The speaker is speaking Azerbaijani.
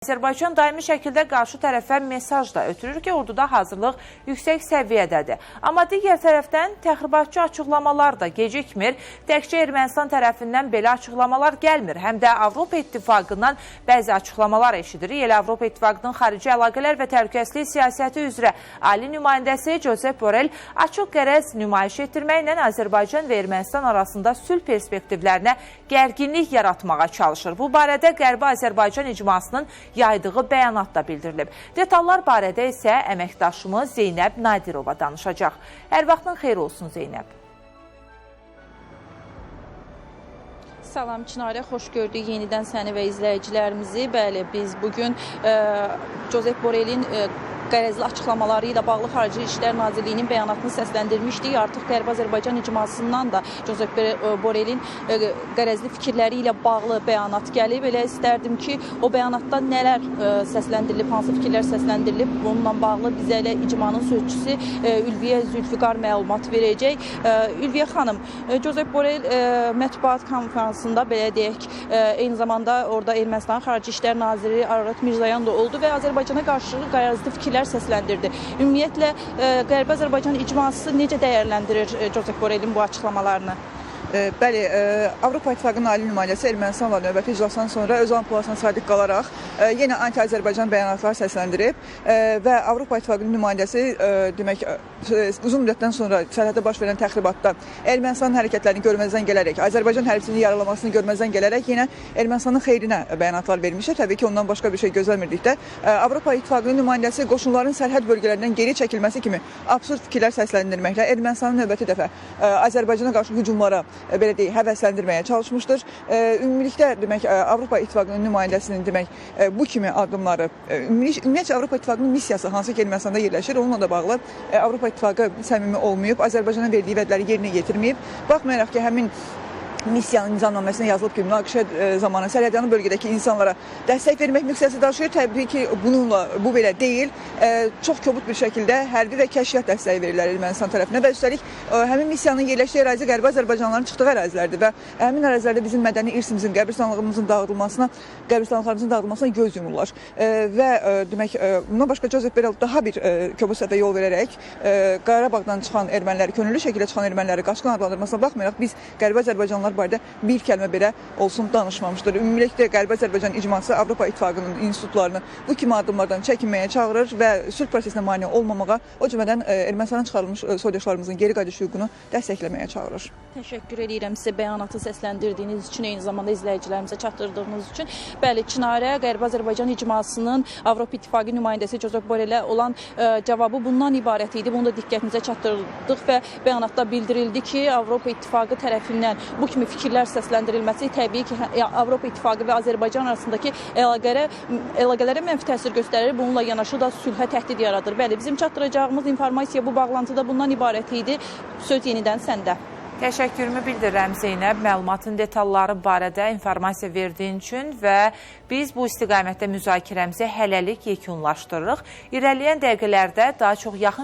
Azərbaycan daimi şəkildə qarşı tərəfə mesaj da ötürür ki, orduda hazırlıq yüksək səviyyədədir. Amma digər tərəfdən təxribatçı açıqlamalar da gecikmir. Təkcə Ermənistan tərəfindən belə açıqlamalar gəlmir. Həm də Avropa İttifaqından bəzi açıqlamalar eşidirik. Elə Avropa İttifaqının xarici əlaqələr və təhlükəsizlik siyasəti üzrə ali nümayəndəsi Josep Borrell açıq qərəz nümayiş etdirməklə Azərbaycan və Ermənistan arasında sülh perspektivlərinə gərginlik yaratmağa çalışır. Bu barədə Qərbi Azərbaycan icmasının yaydığı bəyanatda bildirilib. Detallar barədə isə əməkdaşımız Zeynəb Nadirova danışacaq. Hər vaxtın xeyir olsun Zeynəb. Salam Çinarə, xoş gördük yenidən səni və izləyicilərimizi. Bəli, biz bugün e, Josep Borrellin e, qərəzli açıqlamaları ilə bağlı Xarici İşlər Nazirliyinin bəyanatını səsləndirmişdik. Artıq Qərbi Azərbaycan icmasından da Josep Borrellin e, qərəzli fikirləri ilə bağlı bəyanat gəlib. Elə istərdim ki, o bəyanatda nələr e, səsləndirilib, hansı fikirlər səsləndirilib, bununla bağlı bizə elə icmanın sözçüsü e, Ülviyə Zülfiqar məlumat verəcək. E, Ülviyə xanım, e, Josep Borrell e, mətbuat konfransında belə deyək, e, eyni zamanda orada Ermənistanın Xarici İşlər Naziri Ararat Mirzoyan da oldu və Azərbaycana qarşı qərəzli fikirlər səsləndirdi. Ümumiyyətlə e, Qərbi Azərbaycan icması necə dəyərləndirir e, Josep Borrellin bu açıqlamalarını? Bəli, e, Avropa İttifaqının ali nümayəndəsi Ermənistanla növbəti iclasdan sonra öz amplasına sadiq qalaraq e, yenə anti-Azərbaycan bəyanatlar səsləndirib e, və Avropa İttifaqının nümayəndəsi demək uzun müddətdən sonra sərhəddə baş verən təxribatda Ermənistanın hərəkətlərini görməzdən gələrək, Azərbaycan hərbçisinin yaralamasını görməzdən gələrək yenə Ermənistanın xeyrinə bəyanatlar vermişlər. Təbii ki, ondan başqa bir şey gözləmirdikdə Avropa İttifaqının nümayəndəsi qoşunların sərhəd bölgələrindən geri çəkilməsi kimi absurd fikirlər səsləndirməklə Ermənistanın növbəti dəfə Azərbaycana qarşı hücumlara belə deyək, həvəsləndirməyə çalışmışdır. E, Ümumilikdə demək e, Avropa İttifaqının nümayəndəsinin demək e, bu kimi addımları e, ümumiyyətcə Avropa İttifaqının missiyası hansı ki Ermənistanda yerləşir, onunla da bağlı e, Avropa İttifaqı səmimi olmayıb, Azərbaycana verdiyi vədləri yerinə yetirməyib. Baxmayaraq ki, həmin missiyanın nizamnaməsinə yazılıb ki, münaqişə e, zamanı Sərhədyanı bölgədəki insanlara dəstək vermək miqsəsi daşıyır. Təbii ki, bununla bu belə deyil. E, Çox kobud bir şəkildə hərbi və kəşfiyyat dəstəyi verirlər Ermənistan tərəfinə və üstəlik e, həmin missiyanın yerləşdiyi ərazi Qərbi Azərbaycanlıların çıxdığı ərazilərdir və həmin ərazilərdə bizim mədəni irsimizin, qəbirstanlığımızın dağıdılmasına, qəbirstanlıqlarımızın dağıdılmasına göz yumurlar. Və demək bundan başqa Josep Borrell daha bir kobud səhvə yol verərək Qarabağdan çıxan erməniləri, könüllü şəkildə çıxan erməniləri qaçqın adlandırmasına baxmayaraq biz Qərbi Azərbaycanlılar barədə bir kəlmə belə olsun danışmamışdır. Ümumilikdə Qərbi Azərbaycan icması Avropa İttifaqının institutlarını bu kimi addımlardan çəkinməyə çağırır və sülh prosesinə mane olmamağa, o cümlədən e, Ermənistandan çıxarılmış e, soydaşlarımızın geri qayıdış hüququnu dəstəkləməyə çağırır. Təşəkkür edirəm sizə bəyanatı səsləndirdiyiniz üçün, eyni zamanda izləyicilərimizə çatdırdığınız üçün. Bəli, Çinarə Qərbi Azərbaycan icmasının Avropa İttifaqı nümayəndəsi Josep Borrell-ə olan ə, cavabı bundan ibarət idi. Bunu da diqqətinizə çatdırdıq və bəyanatda bildirildi ki, Avropa İttifaqı tərəfindən bu kimi fikirlər səsləndirilməsi təbii ki, hə- Avropa İttifaqı və Azərbaycan arasındakı əlaqələrə əlaqələrə mənfi təsir göstərir. Bununla yanaşı da sülhə təhdid yaradır. Bəli, bizim çatdıracağımız informasiya bu bağlantıda bundan ibarət idi. Söz yenidən səndə. Təşəkkürümü bildirirəm Zeynəb, məlumatın detalları barədə informasiya verdiyin üçün və biz bu istiqamətdə müzakirəmizi hələlik yekunlaşdırırıq. İrəliyən dəqiqələrdə daha çox yaxın